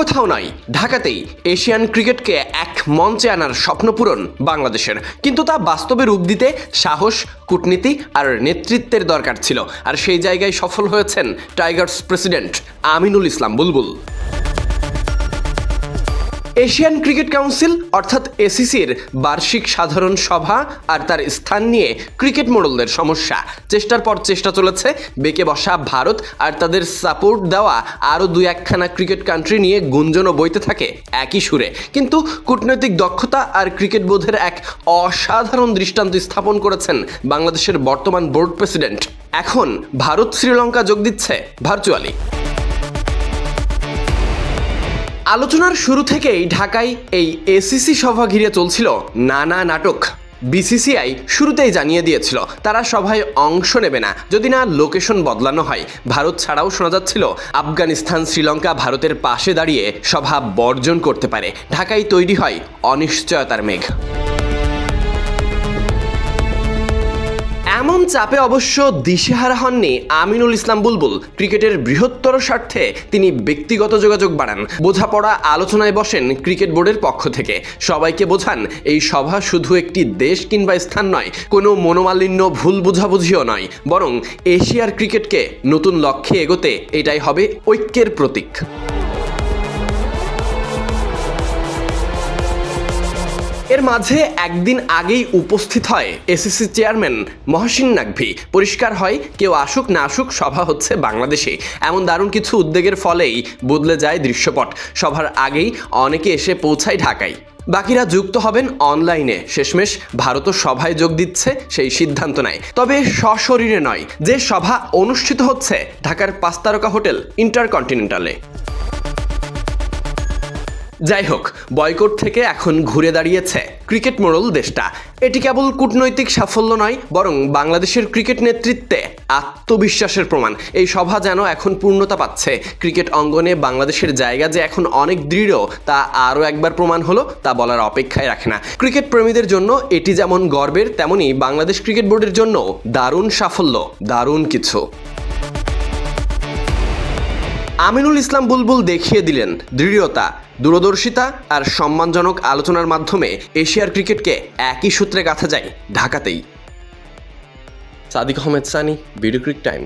কোথাও নয় ঢাকাতেই এশিয়ান ক্রিকেটকে এক মঞ্চে আনার স্বপ্ন পূরণ বাংলাদেশের। কিন্তু তা বাস্তবে রূপ দিতে সাহস, কূটনীতি আর নেতৃত্বের দরকার ছিল। আর সেই জায়গায় সফল হয়েছেন Tigers president Aminul Islam Bulbul. Asian cricket council, অর্থাৎ এসিসির বার্ষিক সাধারণ সভা আর তার স্থান নিয়ে ক্রিকেট মোড়লদের সমস্যা। চেষ্টার পর চেষ্টা চলেছে, বেঁকে বসা ভারত আর তাদের সাপোর্ট দেওয়া আরও দুই একখানা ক্রিকেট কান্ট্রি নিয়ে গুঞ্জনও বইতে থাকে একই সুরে। কিন্তু কূটনৈতিক দক্ষতা আর ক্রিকেট বোধের এক অসাধারণ দৃষ্টান্ত স্থাপন করেছেন বাংলাদেশের বর্তমান বোর্ড প্রেসিডেন্ট। এখন ভারত শ্রীলঙ্কা যোগ দিচ্ছে ভার্চুয়ালি আলোচনার শুরু থেকেই ঢাকায় এই এসিসি সভা ঘিরে চলছিল নানা নাটক। বিসিসিআই শুরুতেই জানিয়ে দিয়েছিল, তারা সভায় অংশ নেবে না, যদি না লোকেশন বদলানো হয়। ভারত ছাড়াও শোনা যাচ্ছিল, আফগানিস্তান, শ্রীলঙ্কা ভারতের পাশে দাঁড়িয়ে সভা বর্জন করতে পারে। ঢাকায় তৈরি হয় অনিশ্চয়তার মেঘ। চাপে অবশ্য দিশেহারা হননি আমিনুল ইসলাম বুলবুল। ক্রিকেটের বৃহত্তর স্বার্থে তিনি ব্যক্তিগত যোগাযোগ বাড়ান। বোঝাপড়া আলোচনায় বসেন ক্রিকেট বোর্ডের পক্ষ থেকে। সবাইকে বোঝান, এই সভা শুধু একটি দেশ কিংবা স্থান নয়, কোনো মনোমালিন্য, ভুল বোঝাবুঝিও নয়। বরং এশিয়ার ক্রিকেটকে নতুন লক্ষ্যে এগোতে এটাই হবে ঐক্যের প্রতীক। এর মাঝে একদিন আগেই উপস্থিত হয় এসিসি চেয়ারম্যান মহসিন নাকভি। পরিষ্কার হয়, কেউ আসুক না আসুক, সভা হচ্ছে বাংলাদেশে। এমন দারুণ কিছু উদ্যোগের ফলেই বদলে যায় দৃশ্যপট। সভার আগেই অনেকে এসে পৌঁছায় ঢাকায়। বাকিরা যুক্ত হবেন অনলাইনে। শেষমেশ ভারতও সভায় যোগ দিচ্ছে সেই সিদ্ধান্ত নেয়। তবে সশরীরে নয়, যে সভা অনুষ্ঠিত হচ্ছে ঢাকার পাঁচতারকা হোটেল ইন্টারকন্টিনেন্টালে। যাই হোক বয়কট থেকে এখন ঘুরে দাঁড়িয়েছে ক্রিকেট মোড়ল দেশটা। এটি কেবল কূটনৈতিক সাফল্য নয়, বরং বাংলাদেশের ক্রিকেট নেতৃত্বে আত্মবিশ্বাসের প্রমাণ। এই সভা যেন এখন পূর্ণতা পাচ্ছে। ক্রিকেট অঙ্গনে বাংলাদেশের জায়গা যে এখন অনেক দৃঢ়, তা আরও একবার প্রমাণ হলো, তা বলার অপেক্ষায় রাখে না। ক্রিকেট প্রেমীদের জন্য এটি যেমন গর্বের, তেমনি বাংলাদেশ ক্রিকেট বোর্ডের জন্য দারুণ সাফল্য, দারুণ কিছু। আমিনুল ইসলাম বুলবুল দেখিয়ে দিলেন দৃঢ়তা, দূরদর্শিতা আর সম্মানজনক আলোচনার মাধ্যমে এশিয়ার ক্রিকেটকে একই সূত্রে গাঁথা যায় ঢাকাতেই। Sadique Ahmed Sunny video cric time.